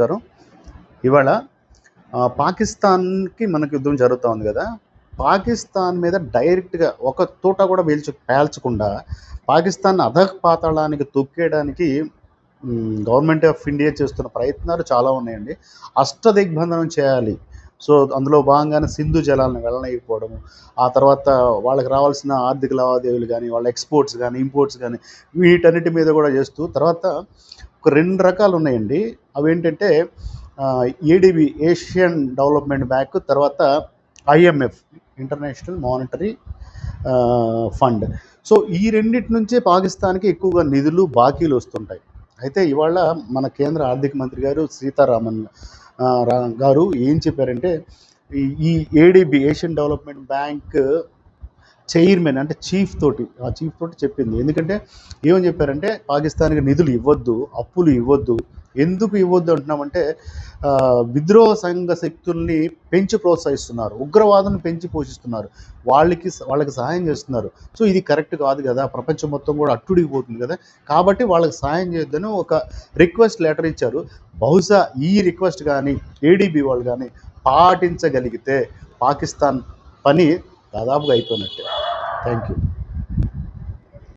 నమస్కారం ఇవాళ పాకిస్తాన్కి మనకు యుద్ధం జరుగుతూ ఉంది కదా పాకిస్తాన్ మీద డైరెక్ట్గా ఒక తోట కూడా పీల్చు పేల్చకుండా పాకిస్తాన్ అధక్ పాతాళానికి తొక్కేయడానికి గవర్నమెంట్ ఆఫ్ ఇండియా చేస్తున్న ప్రయత్నాలు చాలా ఉన్నాయండి. అష్టదిగ్బంధనం చేయాలి. సో అందులో భాగంగానే సింధు జలాలను వెళ్ళనీయకపోవడము. ఆ తర్వాత వాళ్ళకి రావాల్సిన ఆర్థిక లావాదేవీలు కానీ వాళ్ళ ఎక్స్పోర్ట్స్ కానీ ఇంపోర్ట్స్ కానీ వీటన్నిటి మీద కూడా చేస్తూ తర్వాత ఒక రెండు రకాలు ఉన్నాయండి. అవేంటంటే ఏడిబి ఏషియన్ డెవలప్మెంట్ బ్యాంక్ తర్వాత IMF international monetary fund so ఈ రెండింటి నుంచే పాకిస్తాన్కి ఎక్కువగా నిధులు బాకీలు వస్తుంటాయి. అయితే ఇవాళ మన కేంద్ర ఆర్థిక మంత్రి గారు సీతారామన్ రా- గారు ఏం చెప్పారంటే ఈ- ఈ ADB Asian development bank chairman అంటే చీఫ్ తోటి ఆ చీఫ్ తోటి చెప్పింది. ఎందుకంటే ఏమని చెప్పారంటే పాకిస్తాన్కి నిధులు ఇవ్వద్దు అప్పులు ఇవ్వద్దు ఎందుకు ఇవ్వద్దు అంటున్నామంటే విద్రోహ సంఘ శక్తుల్ని పెంచి ప్రోత్సహిస్తున్నారు ఉగ్రవాదం పెంచి పోషిస్తున్నారు వాళ్ళకి వాళ్ళకి సహాయం చేస్తున్నారు. సో ఇది కరెక్ట్ కాదు కదా ప్రపంచం మొత్తం కూడా అట్టుడిగిపోతుంది కదా. కాబట్టి వాళ్ళకి సహాయం చేయొద్దని ఒక రిక్వెస్ట్ లెటర్ ఇచ్చారు. బహుశా ఈ రిక్వెస్ట్ కానీ ఏడీబీ వాళ్ళు కానీ పాటించగలిగితే పాకిస్తాన్ పని దాదాపుగా అయిపోయినట్టే. Thank you.